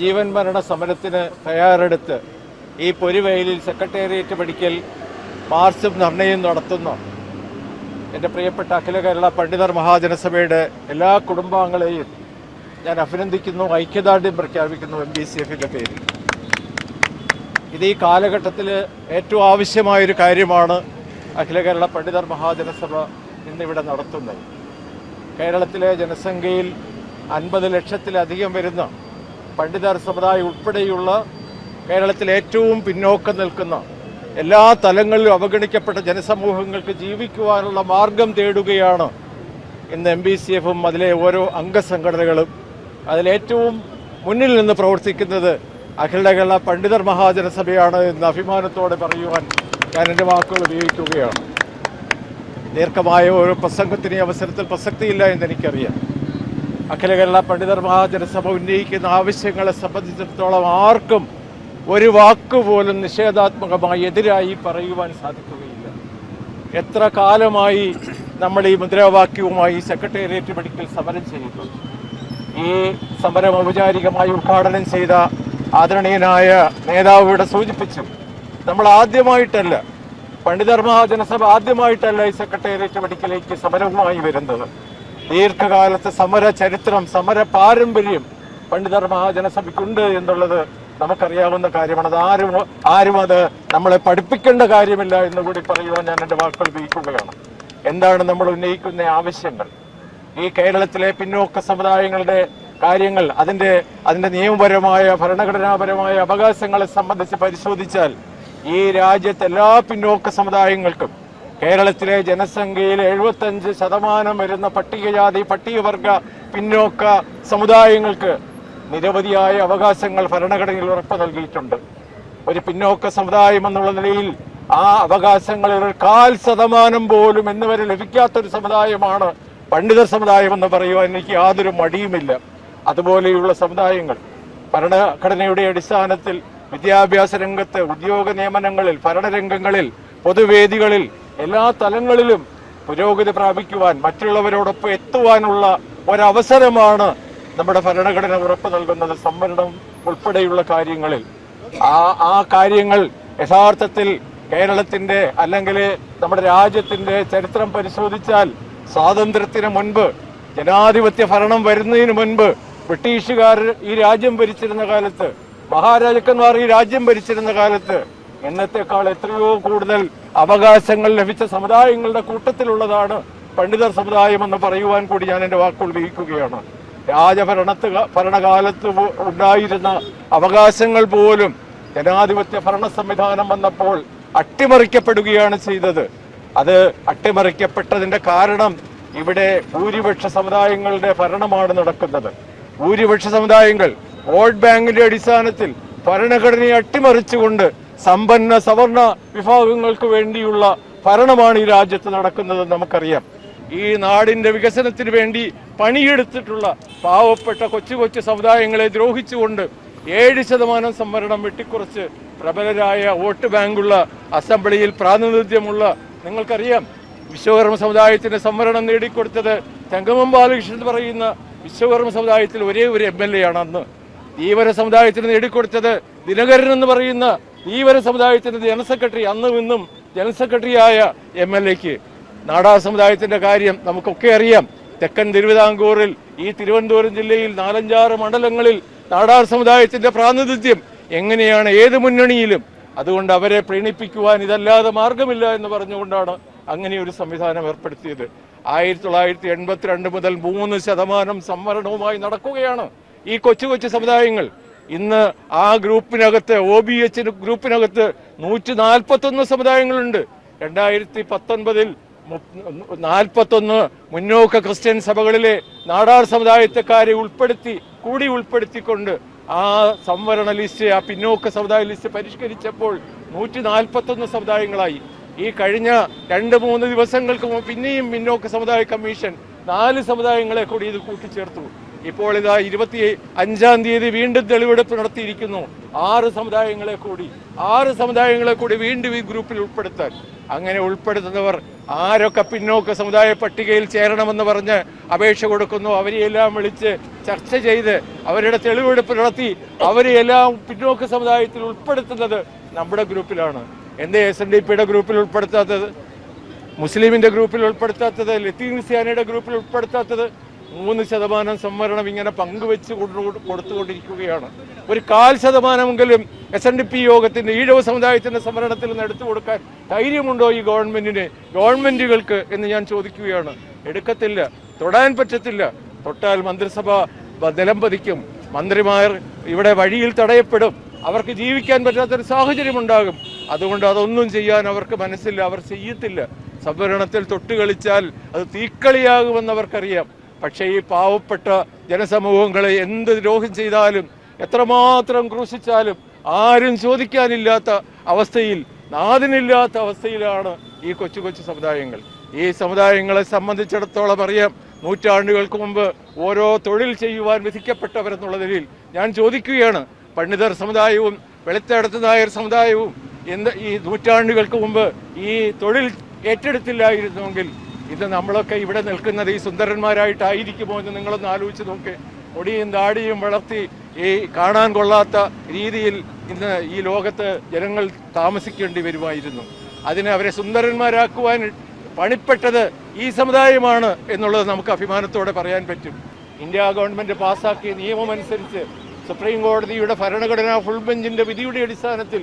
ജീവൻ മരണ സമരത്തിന് തയ്യാറെടുത്ത് ഈ പൊരുവെയിലിൽ സെക്രട്ടേറിയറ്റ് പഠിക്കൽ മാർച്ചും നിർണയം നടത്തുന്ന. എന്റെ പ്രിയപ്പെട്ട അഖില കേരള പണ്ഡിതർ മഹാജനസഭയുടെ എല്ലാ കുടുംബാംഗങ്ങളെയും ഞാൻ അഭിനന്ദിക്കുന്നു ഐക്യദാർഢ്യം പ്രഖ്യാപിക്കുന്നു എം ബി സി എഫിന്റെ പേരിൽ. ഇത് ഈ കാലഘട്ടത്തിൽ ഏറ്റവും ആവശ്യമായൊരു കാര്യമാണ് അഖില കേരള പണ്ഡിതർ മഹാജനസഭ ഇന്നിവിടെ നടത്തുന്നത്. കേരളത്തിലെ ജനസംഖ്യയിൽ അൻപത് ലക്ഷത്തിലധികം വരുന്ന പണ്ഡിതർ സമുദായം ഉൾപ്പെടെയുള്ള കേരളത്തിൽ ഏറ്റവും പിന്നോക്കം നിൽക്കുന്ന എല്ലാ തലങ്ങളിലും അവഗണിക്കപ്പെട്ട ജനസമൂഹങ്ങൾക്ക് ജീവിക്കുവാനുള്ള മാർഗം തേടുകയാണ് ഇന്ന് എം ബി സി എഫും അതിലെ ഓരോ അംഗസംഘടനകളും അതിലേറ്റവും മുന്നിൽ നിന്ന് പ്രവർത്തിക്കുന്നത് അഖില കേരള പണ്ഡിതർ മഹാജനസഭയാണ് എന്ന് അഭിമാനത്തോടെ പറയുവാൻ ഞാൻ എന്റെ വാക്കുകൾ ഉപയോഗിക്കുകയാണ്. ദീർഘമായ ഒരു പ്രസംഗത്തിന് അവസരത്തിൽ പ്രസക്തിയില്ല എന്ന് എനിക്കറിയാം. അഖില കേരള പണ്ഡിതർ മഹാജനസഭ ഉന്നയിക്കുന്ന ആവശ്യങ്ങളെ സംബന്ധിച്ചിടത്തോളം ആർക്കും ഒരു വാക്കുപോലും നിഷേധാത്മകമായി എതിരായി പറയുവാൻ സാധിക്കുകയില്ല. എത്ര കാലമായി നമ്മൾ ഈ മുദ്രാവാക്യവുമായി സെക്രട്ടേറിയറ്റ് മെഡിക്കൽ സമരം ചെയ്യുന്നു. ഈ സമരം ഔപചാരികമായി ഉദ്ഘാടനം ചെയ്ത ആദരണീയനായ നേതാവ് ഇവിടെ സൂചിപ്പിച്ചു. നമ്മൾ ആദ്യമായിട്ടല്ല പണ്ഡിതർ മഹാജനസഭ ആദ്യമായിട്ടല്ല ഈ സെക്രട്ടേറിയറ്റ് മെഡിക്കലേക്ക് സമരവുമായി വരുന്നത്. ദീർഘകാലത്തെ സമര ചരിത്രം സമര പാരമ്പര്യം പണ്ഡിതർ മഹാജനസഭയ്ക്കുണ്ട് എന്നുള്ളത് നമുക്കറിയാവുന്ന കാര്യമാണ്. അത് ആരും ആരും അത് നമ്മളെ പഠിപ്പിക്കേണ്ട കാര്യമില്ല എന്ന് കൂടി പറയുവാൻ ഞാൻ എന്റെ വാക്കുകൾ ഉപയോഗിക്കുകയാണ്. എന്താണ് നമ്മൾ ഉന്നയിക്കുന്ന ആവശ്യങ്ങൾ? ഈ കേരളത്തിലെ പിന്നോക്ക സമുദായങ്ങളുടെ കാര്യങ്ങൾ അതിന്റെ അതിന്റെ നിയമപരമായ ഭരണഘടനാപരമായ അവകാശങ്ങളെ സംബന്ധിച്ച് പരിശോധിച്ചാൽ ഈ രാജ്യത്തെ എല്ലാ പിന്നോക്ക സമുദായങ്ങൾക്കും കേരളത്തിലെ ജനസംഖ്യയിൽ എഴുപത്തഞ്ച് ശതമാനം വരുന്ന പട്ടികജാതി പട്ടികവർഗ പിന്നോക്ക സമുദായങ്ങൾക്ക് നിരവധിയായ അവകാശങ്ങൾ ഭരണഘടനയിൽ ഉറപ്പ് നൽകിയിട്ടുണ്ട്. ഒരു പിന്നോക്ക സമുദായം എന്നുള്ള നിലയിൽ ആ അവകാശങ്ങളിൽ ഒരു കാൽ ശതമാനം പോലും എന്നിവരെ ലഭിക്കാത്തൊരു സമുദായമാണ് പണ്ഡിത സമുദായം എന്ന് പറയുവാൻ എനിക്ക് യാതൊരു മടിയുമില്ല. അതുപോലെയുള്ള സമുദായങ്ങൾ ഭരണഘടനയുടെ അടിസ്ഥാനത്തിൽ വിദ്യാഭ്യാസ രംഗത്ത് ഉദ്യോഗ നിയമനങ്ങളിൽ ഭരണരംഗങ്ങളിൽ പൊതുവേദികളിൽ എല്ലാ തലങ്ങളിലും പുരോഗതി പ്രാപിക്കുവാൻ മറ്റുള്ളവരോടൊപ്പം എത്തുവാനുള്ള ഒരവസരമാണ് നമ്മുടെ ഭരണഘടന ഉറപ്പ് നൽകുന്നത് സംവരണം ഉൾപ്പെടെയുള്ള കാര്യങ്ങളിൽ. ആ ആ കാര്യങ്ങൾ യഥാർത്ഥത്തിൽ കേരളത്തിന്റെ അല്ലെങ്കിൽ നമ്മുടെ രാജ്യത്തിന്റെ ചരിത്രം പരിശോധിച്ചാൽ സ്വാതന്ത്ര്യത്തിന് മുൻപ് ജനാധിപത്യ ഭരണം വരുന്നതിന് മുൻപ് ബ്രിട്ടീഷുകാർ ഈ രാജ്യം ഭരിച്ചിരുന്ന കാലത്ത് മഹാരാജാക്കന്മാർ ഈ രാജ്യം ഭരിച്ചിരുന്ന കാലത്ത് എന്നത്തെക്കാൾ എത്രയോ കൂടുതൽ അവകാശങ്ങൾ ലഭിച്ച സമുദായങ്ങളുടെ കൂട്ടത്തിലുള്ളതാണ് പണ്ഡിതർ സമുദായം എന്ന് പറയുവാൻ കൂടി ഞാൻ എന്റെ വാക്കുകൾ ഉപയോഗിക്കുകയാണ് രാജഭരണത്ത് ഭരണകാലത്ത് ഉണ്ടായിരുന്ന അവകാശങ്ങൾ പോലും ജനാധിപത്യ ഭരണ സംവിധാനം വന്നപ്പോൾ അട്ടിമറിക്കപ്പെടുകയാണ് ചെയ്തത്. അത് അട്ടിമറിക്കപ്പെട്ടതിന്റെ കാരണം ഇവിടെ ഭൂരിപക്ഷ സമുദായങ്ങളുടെ ഭരണമാണ് നടക്കുന്നത്. ഭൂരിപക്ഷ സമുദായങ്ങൾ വോട്ട് ബാങ്കിന്റെ അടിസ്ഥാനത്തിൽ ഭരണഘടനയെ അട്ടിമറിച്ചുകൊണ്ട് സമ്പന്ന സവർണ വിഭാഗങ്ങൾക്ക് വേണ്ടിയുള്ള ഭരണമാണ് ഈ രാജ്യത്ത് നടക്കുന്നത് നമുക്കറിയാം. ഈ നാടിന്റെ വികസനത്തിന് വേണ്ടി പണിയെടുത്തിട്ടുള്ള പാവപ്പെട്ട കൊച്ചു കൊച്ചു സമുദായങ്ങളെ ദ്രോഹിച്ചുകൊണ്ട് ഏഴ് ശതമാനം സംവരണം വെട്ടിക്കുറച്ച് പ്രബലരായ വോട്ട് ബാങ്കുള്ള അസംബ്ലിയിൽ പ്രാതിനിധ്യമുള്ള നിങ്ങൾക്കറിയാം. വിശ്വകർമ്മ സമുദായത്തിന് സംവരണം നേടിക്കൊടുത്തത് തങ്കമം ബാലകൃഷ്ണൻ പറയുന്ന വിശ്വകർമ്മ സമുദായത്തിൽ ഒരേ ഒരു എം എൽ എ ആണ് അന്ന്. ധീവര സമുദായത്തിന് നേടിക്കൊടുത്തത് ദിനകരൻ എന്ന് പറയുന്ന ധീവര സമുദായത്തിന്റെ ജനറൽ സെക്രട്ടറി അന്നും ഇന്നും ജനറൽ സെക്രട്ടറിയായ എം എൽ എക്ക്. നാടാ സമുദായത്തിന്റെ കാര്യം നമുക്കൊക്കെ അറിയാം. തെക്കൻ തിരുവിതാംകൂറിൽ ഈ തിരുവനന്തപുരം ജില്ലയിൽ നാലഞ്ചാറ് മണ്ഡലങ്ങളിൽ നാടാർ സമുദായത്തിന്റെ പ്രാതിനിധ്യം എങ്ങനെയാണ് ഏത് മുന്നണിയിലും. അതുകൊണ്ട് അവരെ പ്രീണിപ്പിക്കുവാൻ ഇതല്ലാതെ മാർഗമില്ല എന്ന് പറഞ്ഞുകൊണ്ടാണ് അങ്ങനെ ഒരു സംവിധാനം ഏർപ്പെടുത്തിയത്. ആയിരത്തി തൊള്ളായിരത്തി എൺപത്തിരണ്ട് മുതൽ മൂന്ന് ശതമാനം സംവരണവുമായി നടക്കുകയാണ് ഈ കൊച്ചു കൊച്ചു സമുദായങ്ങൾ. ഇന്ന് ആ ഗ്രൂപ്പിനകത്ത് ഒ ബി എച്ച് ഗ്രൂപ്പിനകത്ത് നൂറ്റി നാൽപ്പത്തൊന്ന് സമുദായങ്ങളുണ്ട്. രണ്ടായിരത്തി പത്തൊൻപതിൽ നാൽപ്പത്തൊന്ന് മുന്നോക്ക ക്രിസ്ത്യൻ സഭകളിലെ നാടാർ സമുദായത്തെക്കാരെ ഉൾപ്പെടുത്തി കൂടി ഉൾപ്പെടുത്തിക്കൊണ്ട് ആ സംവരണ ലിസ്റ്റ് ആ പിന്നോക്ക സമുദായ ലിസ്റ്റ് പരിഷ്കരിച്ചപ്പോൾ നൂറ്റി നാൽപ്പത്തൊന്ന് സമുദായങ്ങളായി. ഈ കഴിഞ്ഞ രണ്ട് മൂന്ന് ദിവസങ്ങൾക്ക് പിന്നെയും പിന്നോക്ക സമുദായ കമ്മീഷൻ നാല് സമുദായങ്ങളെ കൂടി ഇത് കൂട്ടിച്ചേർത്തു. ഇപ്പോൾ ഇതാ ഇരുപത്തി അഞ്ചാം തീയതി വീണ്ടും തെളിവെടുപ്പ് നടത്തിയിരിക്കുന്നു. ആറ് സമുദായങ്ങളെ കൂടി ആറ് സമുദായങ്ങളെ കൂടി വീണ്ടും ഈ ഗ്രൂപ്പിൽ ഉൾപ്പെടുത്താൻ. അങ്ങനെ ഉൾപ്പെടുത്തുന്നവർ ആരൊക്കെ പിന്നോക്ക സമുദായ പട്ടികയിൽ ചേരണമെന്ന് പറഞ്ഞ് അപേക്ഷ കൊടുക്കുന്നു. അവരെയെല്ലാം വിളിച്ച് ചർച്ച ചെയ്ത് അവരുടെ തെളിവെടുപ്പ് നടത്തി അവരെയെല്ലാം പിന്നോക്ക സമുദായത്തിൽ ഉൾപ്പെടുത്തുന്നത് നമ്മുടെ ഗ്രൂപ്പിലാണ്. എന്തേ എസ് എൻ ഡി പിയുടെ ഗ്രൂപ്പിൽ ഉൾപ്പെടുത്താത്തത്? മുസ്ലിമിന്റെ ഗ്രൂപ്പിൽ ഉൾപ്പെടുത്താത്തത്? ലത്തീൻ ക്രിസ്ത്യാനിയുടെ ഗ്രൂപ്പിൽ ഉൾപ്പെടുത്താത്തത്? മൂന്ന് ശതമാനം സംവരണം ഇങ്ങനെ പങ്കുവെച്ച് കൊണ്ടു- കൊടുത്തുകൊണ്ടിരിക്കുകയാണ്. ഒരു കാൽ ശതമാനമെങ്കിലും എസ് എൻ ഡി പി യോഗത്തിന്റെ ഈഴവ സമുദായത്തിന്റെ സംവരണത്തിൽ നിന്ന് എടുത്തു കൊടുക്കാൻ ധൈര്യമുണ്ടോ ഈ ഗവൺമെന്റിന്? ഗവൺമെന്റുകൾക്ക് എന്ന് ഞാൻ ചോദിക്കുകയാണ്. എടുക്കത്തില്ല തൊടാൻ പറ്റത്തില്ല. തൊട്ടാൽ മന്ത്രിസഭ നിലം പതിക്കും മന്ത്രിമാർ ഇവിടെ വഴിയിൽ തടയപ്പെടും. അവർക്ക് ജീവിക്കാൻ പറ്റാത്തൊരു സാഹചര്യം ഉണ്ടാകും അതുകൊണ്ട് അതൊന്നും ചെയ്യാൻ അവർക്ക് മനസ്സില്ല അവർ ചെയ്യത്തില്ല. സംവരണത്തിൽ തൊട്ട് കളിച്ചാൽ അത് തീക്കളിയാകുമെന്ന് അവർക്കറിയാം. പക്ഷേ ഈ പാവപ്പെട്ട ജനസമൂഹങ്ങളെ എന്ത് ദ്രോഹം ചെയ്താലും എത്രമാത്രം ക്രൂശിച്ചാലും ആരും ചോദിക്കാനില്ലാത്ത അവസ്ഥയിൽ നാദിനില്ലാത്ത അവസ്ഥയിലാണ് ഈ കൊച്ചു കൊച്ചു സമുദായങ്ങൾ. ഈ സമുദായങ്ങളെ സംബന്ധിച്ചിടത്തോളം അറിയാം നൂറ്റാണ്ടുകൾക്ക് മുമ്പ് ഓരോ തൊഴിൽ ചെയ്യുവാൻ വിധിക്കപ്പെട്ടവരെന്നുള്ള നിലയിൽ ഞാൻ ചോദിക്കുകയാണ്. പണ്ഡിതർ സമുദായവും വെളുത്തടത്ത് നായർ സമുദായവും എന്ത് ഈ നൂറ്റാണ്ടുകൾക്ക് മുമ്പ് ഈ തൊഴിൽ ഏറ്റെടുത്തില്ലായിരുന്നുവെങ്കിൽ ഇത് നമ്മളൊക്കെ ഇവിടെ നിൽക്കുന്നത് ഈ സുന്ദരന്മാരായിട്ടായിരിക്കുമോ എന്ന് നിങ്ങളൊന്ന് ആലോചിച്ച് നോക്ക്. ഒടിയും ദാടിയും വളർത്തി ഈ കാണാൻ കൊള്ളാത്ത രീതിയിൽ ഇന്ന് ഈ ലോകത്ത് ജനങ്ങൾ താമസിക്കേണ്ടി വരുമായിരുന്നു. അതിന് അവരെ സുന്ദരന്മാരാക്കുവാൻ പണിപ്പെട്ടത് ഈ സമുദായമാണ് എന്നുള്ളത് നമുക്ക് അഭിമാനത്തോടെ പറയാൻ പറ്റും. ഇന്ത്യ ഗവൺമെന്റ് പാസാക്കിയ നിയമമനുസരിച്ച് സുപ്രീം കോടതിയുടെ ഭരണഘടനാ ഫുൾ ബെഞ്ചിന്റെ വിധിയുടെ അടിസ്ഥാനത്തിൽ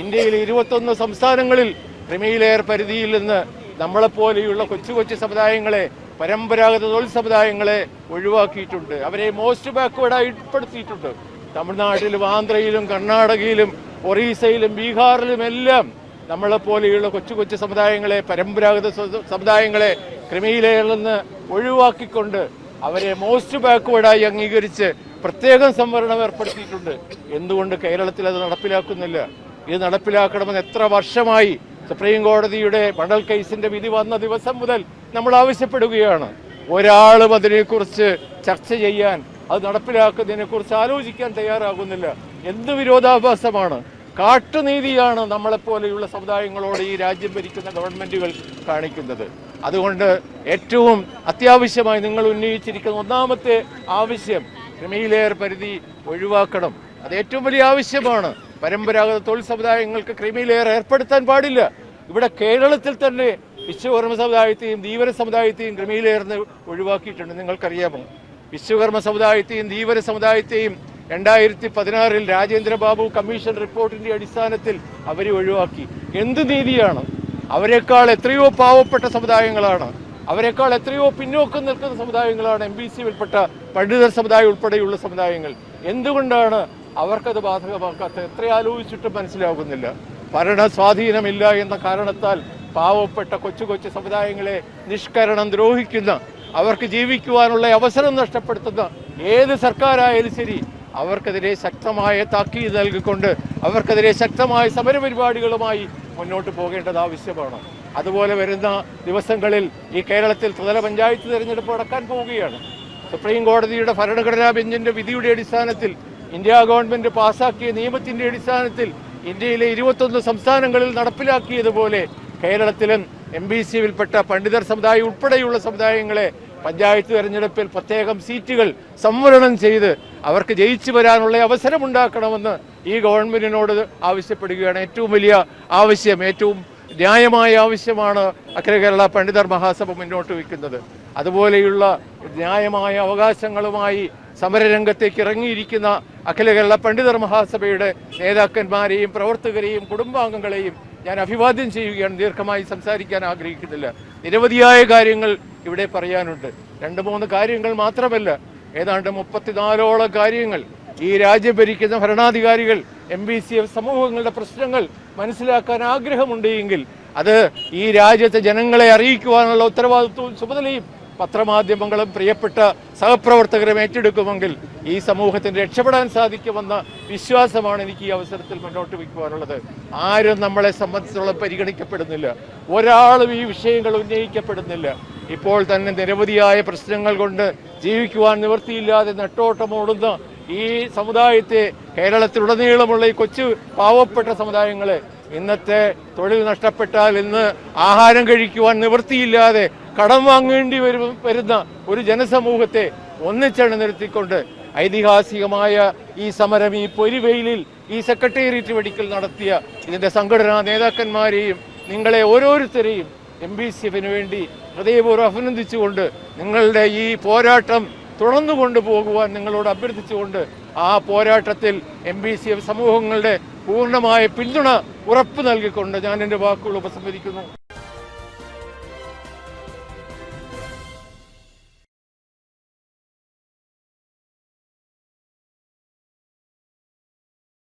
ഇന്ത്യയിലെ ഇരുപത്തൊന്ന് സംസ്ഥാനങ്ങളിൽ ക്രിമിലെയർ പരിധിയിൽ നിന്ന് നമ്മളെപ്പോലെയുള്ള കൊച്ചു കൊച്ചു സമുദായങ്ങളെ പരമ്പരാഗത തൊഴിൽ സമുദായങ്ങളെ ഒഴിവാക്കിയിട്ടുണ്ട്. അവരെ മോസ്റ്റ് ബാക്ക്വേർഡായി ഉൾപ്പെടുത്തിയിട്ടുണ്ട്. തമിഴ്നാട്ടിലും ആന്ധ്രയിലും കർണാടകയിലും ഒറീസയിലും ബീഹാറിലും എല്ലാം നമ്മളെപ്പോലെയുള്ള കൊച്ചു കൊച്ചു സമുദായങ്ങളെ പരമ്പരാഗത സമുദായങ്ങളെ ക്രിമിലെയറിൽ നിന്ന് ഒഴിവാക്കിക്കൊണ്ട് അവരെ മോസ്റ്റ് ബാക്ക്വേർഡായി അംഗീകരിച്ച് പ്രത്യേകം സംവരണം ഏർപ്പെടുത്തിയിട്ടുണ്ട്. എന്തുകൊണ്ട് കേരളത്തിൽ അത് നടപ്പിലാക്കുന്നില്ല? ഇത് നടപ്പിലാക്കണമെന്ന് എത്ര വർഷമായി സുപ്രീം കോടതിയുടെ മണൽ കേസിന്റെ വിധി വന്ന ദിവസം മുതൽ നമ്മൾ ആവശ്യപ്പെടുകയാണ്. ഒരാളും അതിനെക്കുറിച്ച് ചർച്ച ചെയ്യാൻ അത് നടപ്പിലാക്കുന്നതിനെ കുറിച്ച് ആലോചിക്കാൻ തയ്യാറാകുന്നില്ല. എന്ത് വിരോധാഭാസമാണ്? കാട്ടുനീതിയാണ് നമ്മളെപ്പോലെയുള്ള സമുദായങ്ങളോട് ഈ രാജ്യം ഭരിക്കുന്ന ഗവൺമെന്റുകൾ കാണിക്കുന്നത്. അതുകൊണ്ട് ഏറ്റവും അത്യാവശ്യമായി നിങ്ങൾ ഉന്നയിച്ചിരിക്കുന്ന ഒന്നാമത്തെ ആവശ്യം ക്രിമിലെയർ പരിധി ഒഴിവാക്കണം. അത് ഏറ്റവും വലിയ ആവശ്യമാണ്. പരമ്പരാഗത തൊഴിൽ സമുദായങ്ങൾക്ക് ക്രിമിലെയർ ഏർപ്പെടുത്താൻ പാടില്ല. ഇവിടെ കേരളത്തിൽ തന്നെ വിശ്വകർമ്മ സമുദായത്തെയും ധീവര സമുദായത്തെയും ക്രിമിലെയറിന് ഒഴിവാക്കിയിട്ടുണ്ട്. നിങ്ങൾക്കറിയാമോ? വിശ്വകർമ്മ സമുദായത്തെയും ധീവര സമുദായത്തെയും രണ്ടായിരത്തി പതിനാറിൽ രാജേന്ദ്രബാബു കമ്മീഷൻ റിപ്പോർട്ടിന്റെ അടിസ്ഥാനത്തിൽ അവരെ ഒഴിവാക്കി. എന്ത് നീതിയാണ്? അവരെക്കാൾ എത്രയോ പാവപ്പെട്ട സമുദായങ്ങളാണ്. അവരെക്കാൾ എത്രയോ പിന്നോക്കം നിൽക്കുന്ന സമുദായങ്ങളാണ് എം ബി സി ഉൾപ്പെട്ട പണ്ഡിതർ സമുദായം ഉൾപ്പെടെയുള്ള സമുദായങ്ങൾ. എന്തുകൊണ്ടാണ് അവർക്കത് ബാധകമാക്കാത്ത എത്ര ആലോചിച്ചിട്ടും മനസ്സിലാകുന്നില്ല ഭരണ സ്വാധീനമില്ല എന്ന കാരണത്താൽ പാവപ്പെട്ട കൊച്ചു കൊച്ചു സമുദായങ്ങളെ നിഷ്കരണം ദ്രോഹിക്കുന്ന അവർക്ക് ജീവിക്കുവാനുള്ള അവസരം നഷ്ടപ്പെടുത്തുന്ന ഏത് സർക്കാരായാലും ശരി അവർക്കെതിരെ ശക്തമായ താക്കീത് നൽകിക്കൊണ്ട് അവർക്കെതിരെ ശക്തമായ സമരപരിപാടികളുമായി മുന്നോട്ട് പോകേണ്ടത് ആവശ്യമാണ്. അതുപോലെ വരുന്ന ദിവസങ്ങളിൽ ഈ കേരളത്തിൽ ത്രിതല പഞ്ചായത്ത് തിരഞ്ഞെടുപ്പ് നടക്കാൻ പോവുകയാണ്. സുപ്രീം കോടതിയുടെ ഭരണഘടനാ ബെഞ്ചിന്റെ വിധിയുടെ അടിസ്ഥാനത്തിൽ ഇന്ത്യ ഗവൺമെന്റ് പാസാക്കിയ നിയമത്തിന്റെ അടിസ്ഥാനത്തിൽ ഇന്ത്യയിലെ ഇരുപത്തൊന്ന് സംസ്ഥാനങ്ങളിൽ നടപ്പിലാക്കിയതുപോലെ കേരളത്തിലും എം ബി സിയിൽപ്പെട്ട പണ്ഡിതർ സമുദായം ഉൾപ്പെടെയുള്ള സമുദായങ്ങളെ പഞ്ചായത്ത് തെരഞ്ഞെടുപ്പിൽ പ്രത്യേകം സീറ്റുകൾ സംവരണം ചെയ്ത് അവർക്ക് ജയിച്ചു വരാനുള്ള അവസരമുണ്ടാക്കണമെന്ന് ഈ ഗവൺമെന്റിനോട് ആവശ്യപ്പെടുകയാണ്. ഏറ്റവും വലിയ ആവശ്യം ഏറ്റവും ന്യായമായ ആവശ്യമാണ് അഖില കേരള പണ്ഡിതർ മഹാസഭ മുന്നോട്ട് വയ്ക്കുന്നത്. അതുപോലെയുള്ള ന്യായമായ അവകാശങ്ങളുമായി സമരരംഗത്തേക്ക് ഇറങ്ങിയിരിക്കുന്ന അഖില കേരള പണ്ഡിതർ മഹാസഭയുടെ നേതാക്കന്മാരെയും പ്രവർത്തകരെയും കുടുംബാംഗങ്ങളെയും ഞാൻ അഭിവാദ്യം ചെയ്യുകയാണ്. ദീർഘമായി സംസാരിക്കാൻ ആഗ്രഹിക്കുന്നില്ല. നിരവധിയായ കാര്യങ്ങൾ ഇവിടെ പറയാനുണ്ട്. രണ്ട് മൂന്ന് കാര്യങ്ങൾ മാത്രമല്ല. ഏതാണ്ട് മുപ്പത്തിനാലോളം കാര്യങ്ങൾ. ഈ രാജ്യം ഭരിക്കുന്ന ഭരണാധികാരികൾ എം ബി സി എഫ് സമൂഹങ്ങളുടെ പ്രശ്നങ്ങൾ മനസ്സിലാക്കാൻ ആഗ്രഹമുണ്ട് എങ്കിൽ അത് ഈ രാജ്യത്തെ ജനങ്ങളെ അറിയിക്കുവാനുള്ള ഉത്തരവാദിത്വവും ചുമതലയും പത്രമാധ്യമങ്ങളും പ്രിയപ്പെട്ട സഹപ്രവർത്തകരും ഏറ്റെടുക്കുമെങ്കിൽ ഈ സമൂഹത്തിന് രക്ഷപ്പെടാൻ സാധിക്കുമെന്ന വിശ്വാസമാണ് എനിക്ക് ഈ അവസരത്തിൽ മുന്നോട്ട് വയ്ക്കുവാനുള്ളത്. ആരും നമ്മളെ സംബന്ധിച്ചിടത്തോളം പരിഗണിക്കപ്പെടുന്നില്ല. ഒരാളും ഈ വിഷയങ്ങൾ ഉന്നയിക്കപ്പെടുന്നില്ല. ഇപ്പോൾ തന്നെ നിരവധിയായ പ്രശ്നങ്ങൾ കൊണ്ട് ജീവിക്കുവാൻ നിവൃത്തിയില്ലാതെ നെട്ടോട്ടമോടുന്ന ഈ സമുദായത്തെ കേരളത്തിലുടനീളമുള്ള ഈ കൊച്ചു പാവപ്പെട്ട സമുദായങ്ങളെ ഇന്നത്തെ തൊഴിൽ നഷ്ടപ്പെട്ടാൽ ഇന്ന് ആഹാരം കഴിക്കുവാൻ നിവൃത്തിയില്ലാതെ കടം വാങ്ങേണ്ടി വരും വരുന്ന ഒരു ജനസമൂഹത്തെ ഒന്നിച്ചണി നിർത്തിക്കൊണ്ട് ഐതിഹാസികമായ ഈ സമരം ഈ പൊരിവെയിലിൽ ഈ സെക്രട്ടേറിയറ്റ് വെടിക്കൽ നടത്തിയ ഇതിന്റെ സംഘടനാ നേതാക്കന്മാരെയും നിങ്ങളെ ഓരോരുത്തരെയും എം ബി സി എഫിന് വേണ്ടി ഹൃദയപൂർവം അഭിനന്ദിച്ചുകൊണ്ട് നിങ്ങളുടെ ഈ പോരാട്ടം തുടർന്നു കൊണ്ടുപോകുവാൻ നിങ്ങളോട് അഭ്യർത്ഥിച്ചുകൊണ്ട് ആ പോരാട്ടത്തിൽ എം ബി സി എഫ് സമൂഹങ്ങളുടെ പൂർണമായ പിന്തുണ ഉറപ്പ് നൽകിക്കൊണ്ട് ഞാൻ എന്റെ വാക്കുകൾ ഉപസംഹരിക്കുന്നു.